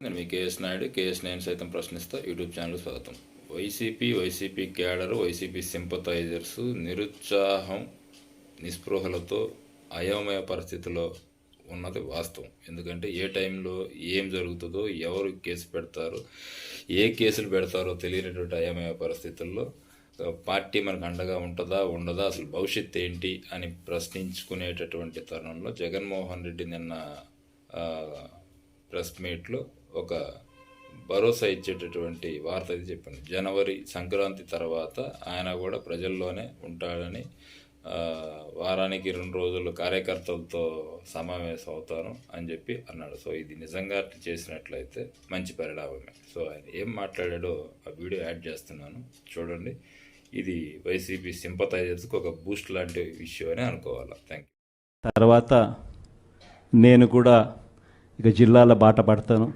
నేను మీ KS Naidu KS నేను సైతం ప్రశ్నిస్తా. యూట్యూబ్ ఛానల్ స్వాగతం. YCP YCP cadre YCP sympathizers నిరుత్సాహం నిస్పృహలతో అయోమయ పరిస్థితిలో ఉన్నది వాస్తవం. ఎందుకంటే ఏ టైంలో ఏం జరుగుతుందో ఎవరు కేసు పెడతారు ఏ కేసులు పెడతారో తెలియనటువంటి అయోమయ పరిస్థితుల్లో పార్టీ మనకు అండగా ఉంటుందా ఉండదా అసలు భవిష్యత్ ఏంటి అని ప్రశ్నించుకునేటటువంటి తరుణంలో జగన్మోహన్ రెడ్డి నిన్న ప్రెస్ మీట్లో ఒక భరోసా ఇచ్చేటటువంటి వార్త ఇది చెప్పింది జనవరి సంక్రాంతి తర్వాత ఆయన కూడా ప్రజల్లోనే ఉంటాడని వారానికి రెండు రోజులు కార్యకర్తలతో సమావేశం అవుతాను అని చెప్పి అన్నాడు. సో ఇది నిజంగా చేసినట్లయితే మంచి పరిణామమే. సో ఆయన ఏం మాట్లాడాడో ఆ వీడియో యాడ్ చేస్తున్నాను. చూడండి. ఇది వైసీపీ సింపతైజర్స్కి ఒక బూస్ట్ లాంటి విషయం అని అనుకోవాలి. థ్యాంక్ యూ తర్వాత నేను కూడా ఇక జిల్లాల బాట పడతాను.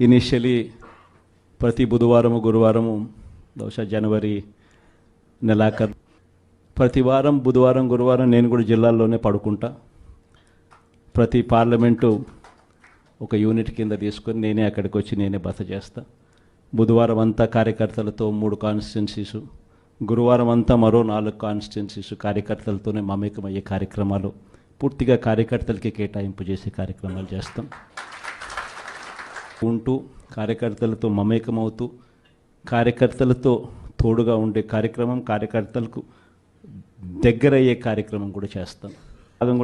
ఇనిషియలీ ప్రతి బుధవారము గురువారము బహుశా జనవరి నెలాఖరు ప్రతి వారం బుధవారం గురువారం నేను కూడా జిల్లాల్లోనే పడుకుంటా. ప్రతి పార్లమెంటు ఒక యూనిట్ కింద తీసుకొని నేనే అక్కడికి వచ్చి నేనే బస చేస్తా. బుధవారం అంతా కార్యకర్తలతో మూడు కాన్స్టిట్యున్సీసు గురువారం అంతా మరో నాలుగు కాన్స్టిట్యున్సీస్ కార్యకర్తలతోనే మమేకమయ్యే కార్యక్రమాలు పూర్తిగా కార్యకర్తలకి కేటాయింపు చేసే కార్యక్రమాలు చేస్తాం. ఉంటూ కార్యకర్తలతో మమేకమవుతూ కార్యకర్తలతో తోడుగా ఉండే కార్యక్రమం కార్యకర్తలకు దగ్గరయ్యే కార్యక్రమం కూడా చేస్తాం. భాగం